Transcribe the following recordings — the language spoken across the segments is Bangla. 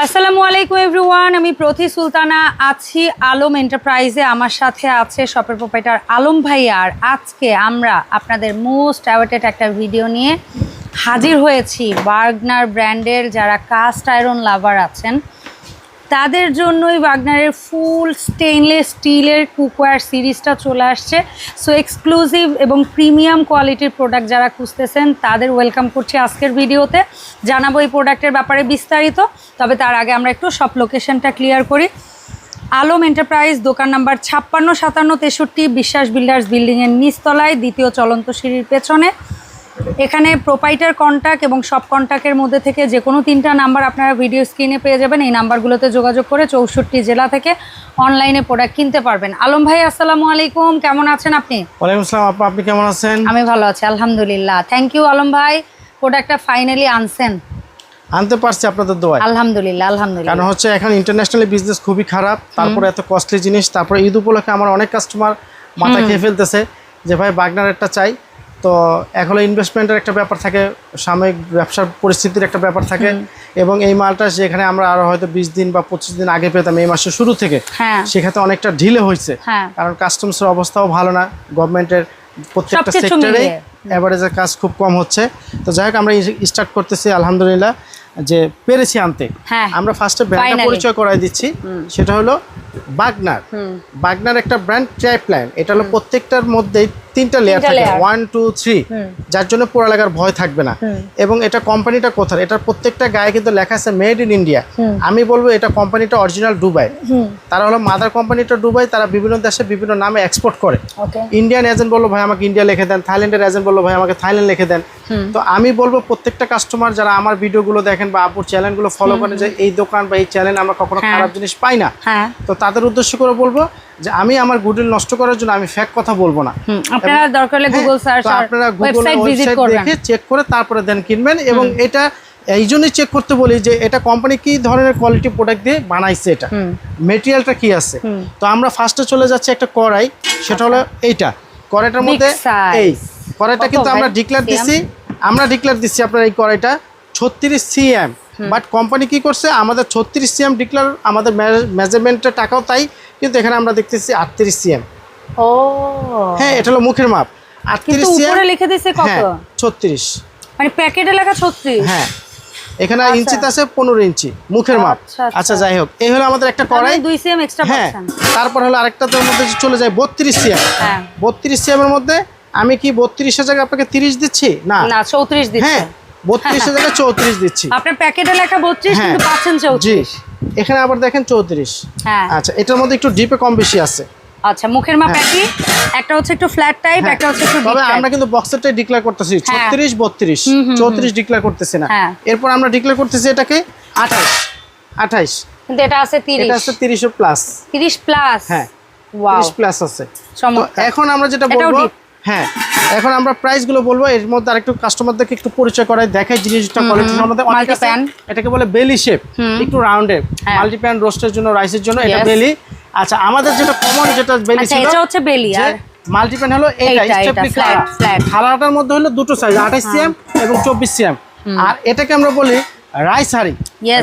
আসসালামু আলাইকুম, এভরিওয়ান। আমি প্রতি সুলতানা আছি আলম এন্টারপ্রাইজে। আমার সাথে আছে শপের প্রোপাইটার আলম ভাই আর আজকে আমরা আপনাদের মোস্ট অ্যাওয়েটেড একটা ভিডিও নিয়ে হাজির হয়েছি। বার্গনার ব্র্যান্ডের যারা কাস্ট আয়রন লাভার আছেন তাদের জন্যই বাগনারের ফুল স্টেনলেস স্টিলের কুকওয়্যার সিরিজটা চলে আসছে। সো এক্সক্লুসিভ এবং প্রিমিয়াম কোয়ালিটির প্রোডাক্ট যারা খুঁজতেছেন, তাদের ওয়েলকাম করছি আজকের ভিডিওতে। জানাব এই প্রোডাক্টের ব্যাপারে বিস্তারিত, তবে তার আগে আমরা একটু সব লোকেশনটা ক্লিয়ার করি। আলম এন্টারপ্রাইজ দোকান নাম্বার ছাপ্পান্ন সাতান্ন তেষট্টি, বিশ্বাস বিল্ডার্স বিল্ডিংয়ের নিচতলায়, দ্বিতীয় চলন্ত সিঁড়ির পেছনে। এখানে প্রোপাইটার কন্ট্যাক্ট এবং সব কন্ট্যাক্টের মধ্যে থেকে যে কোনো তিনটা নাম্বার আপনারা ভিডিও স্ক্রিনে পেয়ে যাবেন। এই নাম্বারগুলোতে যোগাযোগ করে চৌষট্টি জেলা থেকে অনলাইনে প্রোডাক্ট কিনতে পারবেন। আলম ভাই আসসালামু আলাইকুম। কেমন আছেন আপনি? ওয়ালাইকুম আসসালাম। আপা আপনি কেমন আছেন? আমি ভালো আছি আলহামদুলিল্লাহ। থ্যাংক ইউ আলম ভাই। প্রোডাক্টটা ফাইনালি আনছেন। আনতে পারছি আপনাদের দোয়ায়। আলহামদুলিল্লাহ আলহামদুলিল্লাহ। কারণ হচ্ছে এখন ইন্টারন্যাশনাল বিজনেস খুবই খারাপ। তারপরে এত কস্টলি জিনিস। তারপরে ঈদ উপলক্ষে আমার অনেক কাস্টমার মাথা খেয়ে ফেলতেছে যে ভাই বাগনার একটা চাই। তো এখন ইনভেস্টমেন্টের একটা ব্যাপার থাকে সাময়িক ব্যবসার পরিস্থিতির একটা ব্যাপার থাকে এবং এই মালটা যেখানে আমরা আরও হয়তো বিশ দিন বা পঁচিশ দিন আগে পেতাম এই মাসের শুরু থেকে হ্যাঁ। সেক্ষেত্রে অনেকটা ঢিলে হয়েছে। হ্যাঁ। কারণ কাস্টমসের অবস্থাও ভালো না গভর্নমেন্টের প্রত্যেকটা সেক্টরেই অ্যাভারেজের কাজ খুব কম হচ্ছে। তো যাই হোক আমরা স্টার্ট করতেছি আলহামদুলিল্লাহ যে পেরেছি আনতে। হ্যাঁ আমরা ফার্স্টে ব্র্যান্ডটা পরিচয় করাই দিচ্ছি। সেটা হলো বাগনার। বাগনার একটা ব্র্যান্ড ট্রাই প্ল্যান এটা হলো প্রত্যেকটার মধ্যেই তিনটা লেয়ার থাকে। ওয়ান টু থ্রি যার জন্য পোড়ালাগার ভয় থাকবে না। এবং এটা কোম্পানিটা কোথায়? এটার প্রত্যেকটা গায়ে কিন্তু লেখা আছে মেড ইন ইন্ডিয়া আমি বলব এটা কোম্পানিটা অরিজিনাল দুবাই তারা হলো মাদার কোম্পানিটা দুবাই তারা বিভিন্ন দেশে বিভিন্ন নামে এক্সপোর্ট করে। ইন্ডিয়ান এজেন্ট বলল ভাই আমাকে ইন্ডিয়া লিখে দেন। থাইল্যান্ডের এজেন্ট বলল ভাই আমাকে থাইল্যান্ড লিখে দেন। তো আমি বলব প্রত্যেকটা কাস্টমার যারা আমার ভিডিওগুলো দেখেন বা আপুর চ্যানেলগুলো ফলো করেন যে এই দোকান বা এই চ্যানেল আমরা কখনো হ্যাঁ। খারাপ জিনিস পাই না। হ্যাঁ। তো তাদের উদ্দেশ্য করে বলব যে আমি আমার গুডউইল নষ্ট করার জন্য আমি ফ্যাক কথা বলব না। আপনারা দরকার হলে গুগল সার্চ হ্যাঁ, আর আপনারা গুগল ওয়েবসাইট ভিজিট করবেন দেখে চেক করে তারপরে দেন কিনবেন এবং এটা এই জন্যই চেক করতে বলি যে এটা কোম্পানি কি ধরনের কোয়ালিটি প্রোডাক্ট দিয়ে বানাইছে এটা? মেটেরিয়ালটা কি আছে? তো আমরা ফার্স্টে চলে যাচ্ছি একটা কড়াই সেটা হলো এইটা। কড়াইটার মধ্যে এই কড়াইটা কিন্তু আমরা ডিক্লেয়ার দিছি। আমরা ডিক্লেয়ার দিচ্ছি আপনার এই কড়াইটা ছত্রিশ সিএম বাট কোম্পানি কি করছে? আমাদের ছত্রিশ সিএম ডিক্লেয়ার আমাদের মেজারমেন্টের টাকাও তাই। কিন্তু এখানে আমরা দেখতেছি আটত্রিশ সিএম। ও। হ্যাঁ এটা হলো মুখের মাপ। আটত্রিশ সিএম লিখে কত? হ্যাঁ ছত্রিশ। মানে প্যাকেটে লেখা 36 হ্যাঁ এখানে আচ্ছা। ইঞ্চিতে আছে পনেরো ইঞ্চি মুখের মাপ। আচ্ছা, আচ্ছা। আচ্ছা যাই হোক এই হলো আমাদের একটা কড়াই। দুই 2 সিএম এক্সট্রা হ্যাঁ তারপর হলো আরেকটার মধ্যে চলে যায় বত্রিশ সিএম। হ্যাঁ। বত্রিশ সিএমের মধ্যে আমি কি বত্রিশের জায়গায় আপনাকে তিরিশ দিচ্ছি? না। 34 দিচ্ছে। হ্যাঁ বত্রিশের জায়গায় চৌত্রিশ দিচ্ছি। আপনার প্যাকেটে লেখা 32 হ্যাঁ। কিন্তু পাচ্ছেন 34 এখানে আবার দেখেন চৌত্রিশ। হ্যাঁ। আচ্ছা এটার মধ্যে একটু ডিপে কম বেশি আছে। আচ্ছা মুখের মাপ একই? একটা হচ্ছে একটু ফ্ল্যাট টাইপ হ্যাঁ। একটা হচ্ছে একটু তবে আমরা কিন্তু বক্সেরটাই ডিক্লেয়ার করতেছি হ্যাঁ। ছত্রিশ বত্রিশ। হুম, হুম, চৌত্রিশ ডিক্লেয়ার করতেছি না। হ্যাঁ। এরপর আমরা ডিক্লেয়ার করতেছি এটাকে আঠাশ। আঠাইশ কিন্তু এটা আছে এটা হচ্ছে 30 তিরিশও প্লাস 30 প্লাস হ্যাঁ। ওয়াও তিরিশ প্লাস আছে। এখন আমরা যেটা বলব। হ্যাঁ এখন আমরা প্রাইসগুলো বলব এর মধ্যে আরেকটু কাস্টমারদেরকে একটু পরিচয় করাই দেখাই জিনিসটা কোয়ালিটি সম্বন্ধে। আছে। এটাকে বলে বেলি শেপ একটু রাউন্ডে। মাল্টিপ্যান রোস্টের জন্য রাইসের জন্য এটা বেলি আচ্ছা আমাদের যেটা কমন যেটা বেলি আচ্ছা ছিল এটা হচ্ছে বেলি আর মাল্টিপ্যান হলো এইটা, স্টেপলি flat। খালাটার মধ্যে হলো দুটো সাইজ আঠাশ সিএম এবং চব্বিশ সিএম আর এটাকে আমরা বলি রাইস হাঁড়ি।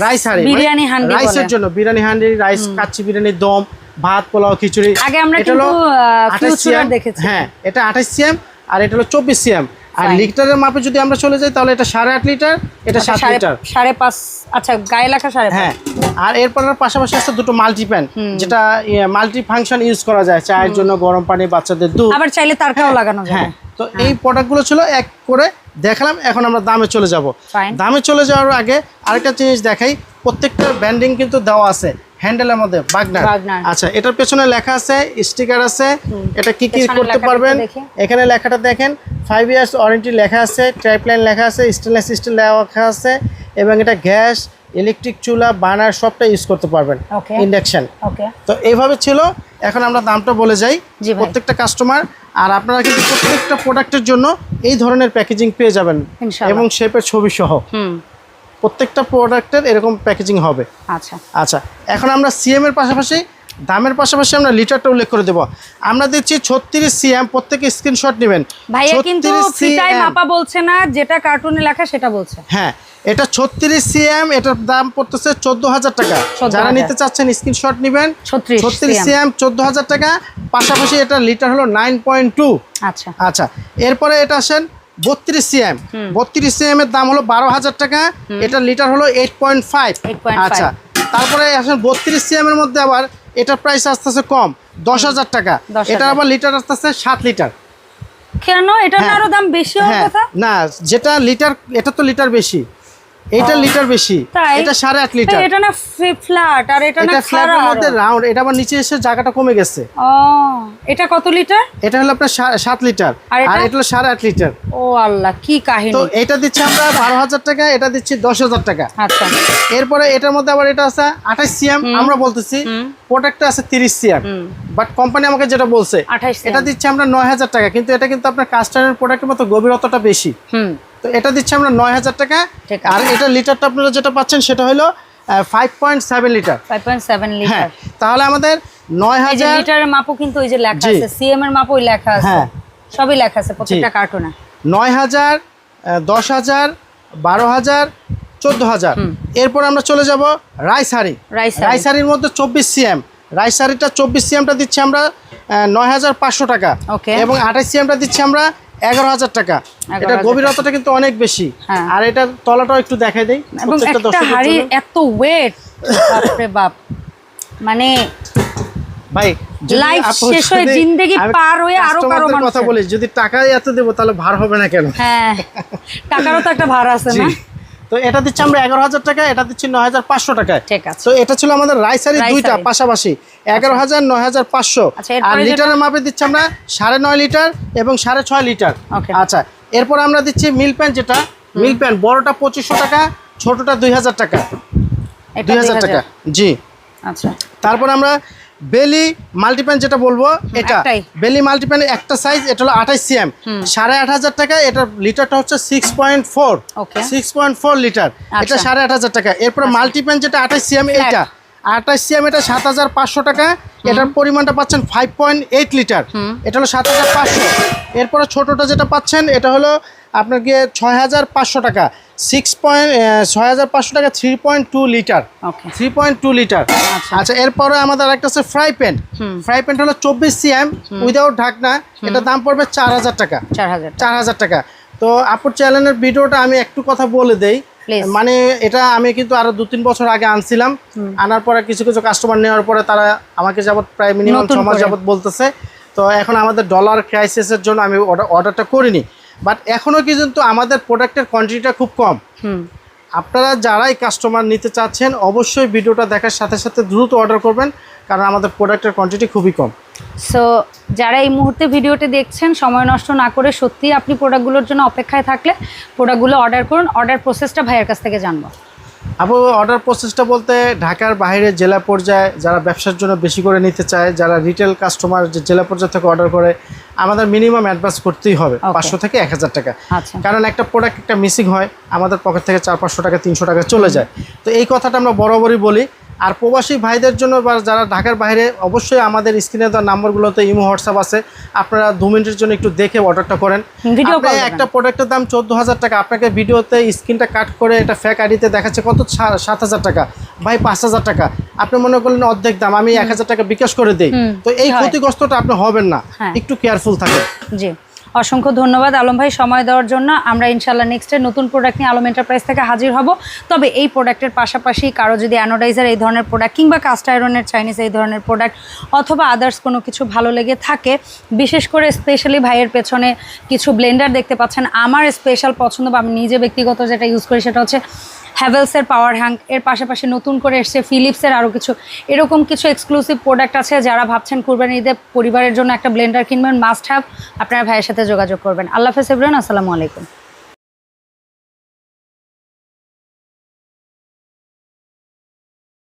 রাইস হাঁড়ি বিরিয়ানি হান্ডি রাইসের জন্য বিরিয়ানি হাঁড়ি রাইস কাচ্চি বিরিয়ানি দম ভাত পোলাও খিচুড়ি। আগে আমরা এটা হলো কিন্তু, আহ, 28 future CM, দেখেছি। হ্যাঁ এটা আঠাশ সিএম আর এটা হলো চব্বিশ সিএম। আর লিটারের মাপে যদি আমরা চলে যাই তাহলে এটা সাড়ে আট লিটার এটা আচ্ছা, সাত লিটার। সাড়ে পাঁচ আচ্ছা গায়ে লেখা সাড়ে হ্যাঁ আর এরপর পাশাপাশি আছে দুটো মাল্টিপ্যান যেটা মাল্টি ফাংশন ইউজ করা যায় চায়ের জন্য গরম পানি বাচ্চাদের দুধ। আবার চাইলে তারটাও লাগানো যাবে। হ্যাঁ তো এই প্রোডাক্টগুলো ছিল এক করে দেখালাম এখন আমরা দামে চলে যাব। দামে চলে যাওয়ার আগে আরেকটা জিনিস দেখাই প্রত্যেকটা ব্যান্ডিং কিন্তু দেওয়া আছে। হ্যান্ডেলের মধ্যে বাগনার। আচ্ছা এটার পেছনে লেখা আছে স্টিকার আছে। এটা কি কি করতে পারবেন? এখানে লেখাটা দেখেন ফাইভ ইয়ার্স ওয়ারেন্টি লেখা আছে ট্রাইপ্লাইন লেখা আছে স্টেনলেস স্টিল লেখা আছে এবং এটা গ্যাস ইলেকট্রিক চুলা বার্নার সবটা ইউজ করতে পারবেন. ইন্ডাকশন তো এইভাবে ছিল এখন আমরা দামটা বলে যাই প্রত্যেকটা কাস্টমার আর আপনারা কিন্তু প্রত্যেকটা প্রোডাক্টের জন্য এই ধরনের প্যাকেজিং পেয়ে যাবেন এবং শেপের ছবি সহ। প্রত্যেকটা প্রোডাক্টের এরকম প্যাকেজিং হবে। আচ্ছা। আচ্ছা এখন আমরা সিএম এর পাশাপাশি দামের পাশাপাশি আমরা লিটারটা উল্লেখ করে দেবো। আমরা দিচ্ছি ছত্রিশ সিএম প্রত্যেকে স্ক্রিনশট নেবেন। ভাইয়া কিন্তু 36 ফিটায় মাপা বলছে না যেটা কার্টুনে লেখা সেটা বলছে। হ্যাঁ এটা ছত্রিশ সিএম এটার দাম পড়তেছে চোদ্দ হাজার টাকা। 14,000 যারা নিতে চাচ্ছেন স্ক্রিনশট নেবেন। 36 ছত্রিশ সিএম চোদ্দ হাজার টাকা। পাশাপাশি এটা লিটার হলো নাইন পয়েন্ট টু আচ্ছা। আচ্ছা এরপরে এটা আসেন বত্রিশ সিএম বত্রিশ সিএম এর দাম হলো বারো হাজার টাকা। এটা লিটার হলো এইট পয়েন্ট ফাইভ আচ্ছা। তারপরে আসেন বত্রিশ সিএম এর মধ্যে আবার এটার প্রাইস আসতেছে কম দশ হাজার টাকা। 10,000 এটা আবার লিটার আসতেছে সাত লিটার কেন? এটা না হ্যাঁ। আরও দাম বেশি হ্যাঁ। না যেটা লিটার এটা তো লিটার বেশি। এটা লিটার বেশি। এটা সাড়ে আট লিটার। এটা না ফ্ল্যাট আর এটা না এটা ফ্ল্যাটের মধ্যে রাউন্ড এটা আবার নিচে এসে জায়গাটা কমে গেছে। ও এটা কত লিটার? এটা হলো আপনার সাত লিটার। আর এটা? হলো সাড়ে আট লিটার। ও আল্লাহ কি কাহিনী। তো এটা দিচ্ছি আমরা বারো হাজার টাকা এটা দিচ্ছি দশ হাজার টাকা। আচ্ছা। এরপরে এটার মধ্যে আবার এটা আছে আঠাশ সিএম আমরা বলতেছি প্রোডাক্টটা আছে তিরিশ সিএম। বাট কোম্পানি আমাকে যেটা বলছে এটা দিচ্ছি আমরা নয় হাজার টাকা কিন্তু এটা কিন্তু আপনার কাস্টমারের প্রোডাক্টের মতো গভীরতাটা বেশি। হুম। তো এটা দিচ্ছি আমরা নয় হাজার টাকা। আর এটা লিটারটা আপনারা যেটা পাচ্ছেন সেটা হলো ফাইভ পয়েন্ট সেভেন লিটার 5.7 হ্যাঁ লিটার তাহলে আমাদের নয় হাজার লিটারের মাপও কিন্তু ওই যে লেখা। আছে সিএম এর মাপও ওই লেখা আছে। হ্যাঁ। সবই লেখা আছে প্রত্যেকটা। কার্টুনে নয় হাজার দশ হাজার বারো হাজার চোদ্দ হাজার। এরপর আমরা চলে যাব রাইসারি রাইসারি। রাইসারির মধ্যে চব্বিশ সিএম রাইসারিটা চব্বিশ সিএমটা দিচ্ছি আমরা নয় হাজার পাঁচশো টাকা. এবং আঠাশ সিএমটা দিচ্ছি আমরা এগারো হাজার টাকা। এটা গভীরতাটা কিন্তু অনেক বেশি। হ্যাঁ। আর তলাটাও একটু দেখাই হাড়ি এত ওয়েট বাপরে বাপ। মানে ভাই লাইফ শেষ হয়ে জিন্দেগি পার হয়ে আরও কারও কথা বলি যদি এত দেবো তাহলে ভার হবে না কেন? হ্যাঁ। টাকারও তো একটা ভার আছে না? তো এটা দিচ্ছি আমরা এগারো হাজার টাকা এটা দিচ্ছি নয় হাজার পাঁচশো টাকায় ঠিক আছে। তো এটা ছিল আমাদের রাইসারি। দুইটা পাশাপাশি এগারো হাজার নয় হাজার পাঁচশো। আচ্ছা, আর লিটারের মাপে দিচ্ছি আমরা সাড়ে নয় লিটার এবং সাড়ে ছয় লিটার. আচ্ছা এরপর আমরা দিচ্ছি মিল প্যান যেটা মিল প্যান বড়টা পঁচিশশো টাকা ছোটটা দুই হাজার টাকা। দুই হাজার টাকা জি। আচ্ছা। তারপর আমরা বেলি মাল্টিপ্যান যেটা বলব এটা। বেলি মাল্টিপ্যান একটা সাইজ এটা হলো আঠাশ সিএম সাড়ে আট হাজার টাকা এটার লিটারটা হচ্ছে six point four six point four litre এটা আচ্ছা। সাড়ে আট হাজার টাকা। এরপরে মাল্টিপ্যান যেটা আঠাশ সিএম এইটা। আঠাশ সিএম এটা সাত হাজার পাঁচশো টাকা। এটার পরিমাণটা পাচ্ছেন ফাইভ পয়েন্ট এইট লিটার এটা হলো সাত হাজার পাঁচশো। এরপরে ছোটোটা যেটা পাচ্ছেন এটা হলো আপনার গিয়ে ছয় হাজার পাঁচশো টাকা। সিক্স পয়েন্ট ছয় হাজার পাঁচশো টাকা three point two litre three point two litre আচ্ছা। এরপরে আমাদের একটা আছে ফ্রাই প্যান ফ্রাই প্যানটা হলো চব্বিশ সিএম উইদাউট ঢাকনা। এটা দাম পড়বে চার হাজার টাকা। চার হাজার চার হাজার টাকা। তো আপুর চ্যানেলের ভিডিওটা আমি একটু কথা বলে দেই. মানে এটা আমি কিন্তু আরও দু তিন বছর আগে আনছিলাম। আনার পরে কিছু কিছু কাস্টমার নেওয়ার পরে তারা আমাকে যাবত প্রায় মিনিমাম ছ মাস যাবত বলতেছে। তো এখন আমাদের ডলার ক্রাইসিসের জন্য আমি অর্ডারটা করিনি। বাট এখনও কিন্তু আমাদের প্রোডাক্টের কোয়ান্টিটিটা খুব কম। আপনারা যারাই কাস্টমার নিতে চাচ্ছেন অবশ্যই ভিডিওটা দেখার সাথে সাথে দ্রুত অর্ডার করবেন। কারণ আমাদের প্রোডাক্টের কোয়ান্টিটি খুবই কম। সো যারা এই মুহূর্তে ভিডিওটি দেখছেন সময় নষ্ট না করে সত্যি আপনি প্রোডাক্টগুলোর জন্য অপেক্ষায় থাকলে প্রোডাক্টগুলো অর্ডার করুন। অর্ডার প্রসেসটা ভাইয়ের কাছ থেকে জানব। আপু অর্ডার প্রসেসটা বলতে ঢাকার বাইরে জেলা পর্যায়ে যারা ব্যবসার জন্য বেশি করে নিতে চায় যারা রিটেল কাস্টমার যে জেলা পর্যায়ে থেকে অর্ডার করে আমাদের মিনিমাম অ্যাডভান্স করতেই হবে. পাঁচশো থেকে এক হাজার টাকা। আচ্ছা। কারণ একটা প্রোডাক্ট একটা মিসিং হয় আমাদের পকেট থেকে চার পাঁচশো টাকা তিনশো টাকা চলে যায়। তো এই কথাটা আমরা বরাবরই বলি আর প্রবাসী ভাইদের জন্য বা যারা ঢাকার বাইরে অবশ্যই আমাদের স্ক্রিনে দেওয়া নাম্বারগুলোতে ইমো হোয়াটসঅ্যাপ আছে। আপনারা দু মিনিটের জন্য একটু দেখে অর্ডারটা করেন। একটা প্রোডাক্টের দাম চোদ্দ হাজার টাকা। আপনাকে ভিডিওতে স্ক্রিনটা কাট করে এটা ফেক আইডিতে দেখাচ্ছে কত? সাত হাজার টাকা। ভাই পাঁচ হাজার টাকা। আপনি মনে করলেন অর্ধেক দাম আমি এক হাজার টাকা বিকাশ করে দিই। তো এই ক্ষতিগ্রস্তটা আপনি হবেন না। হ্যাঁ। একটু কেয়ারফুল থাকেন। জি। অসংখ্য ধন্যবাদ। আলম ভাই, সময় দেওয়ার জন্য আমরা ইনশাল্লাহ নেক্সটে নতুন প্রোডাক্ট নিয়ে আলম এন্টারপ্রাইজ থেকে হাজির হব। তবে এই প্রোডাক্টের পাশাপাশি কারও যদি অ্যানোডাইজার এই ধরনের প্রোডাক্ট কিংবা কাস্ট আয়রনের চাইনিজ এই ধরনের প্রোডাক্ট অথবা আদার্স কোনো কিছু ভালো লেগে থাকে, বিশেষ করে স্পেশালি ভাইয়ের পেছনে কিছু ব্লেন্ডার দেখতে পাচ্ছেন। আমার স্পেশাল পছন্দ বা আমি নিজে ব্যক্তিগত যেটা ইউজ করি সেটা হচ্ছে হ্যাভেলসের পাওয়ার হ্যাঙ্ক এর পাশাপাশি নতুন করে এসছে ফিলিপসের আরও কিছু। এরকম কিছু এক্সক্লুসিভ প্রোডাক্ট আছে যারা ভাবছেন কুরবান ঈদে পরিবারের জন্য একটা ব্লেন্ডার কিনবেন মাস্ট হ্যাভ আপনার ভাইয়ের সাথে যোগাযোগ করবেন। আল্লাহ হাফেজ এভরান আসসালামু আলাইকুম।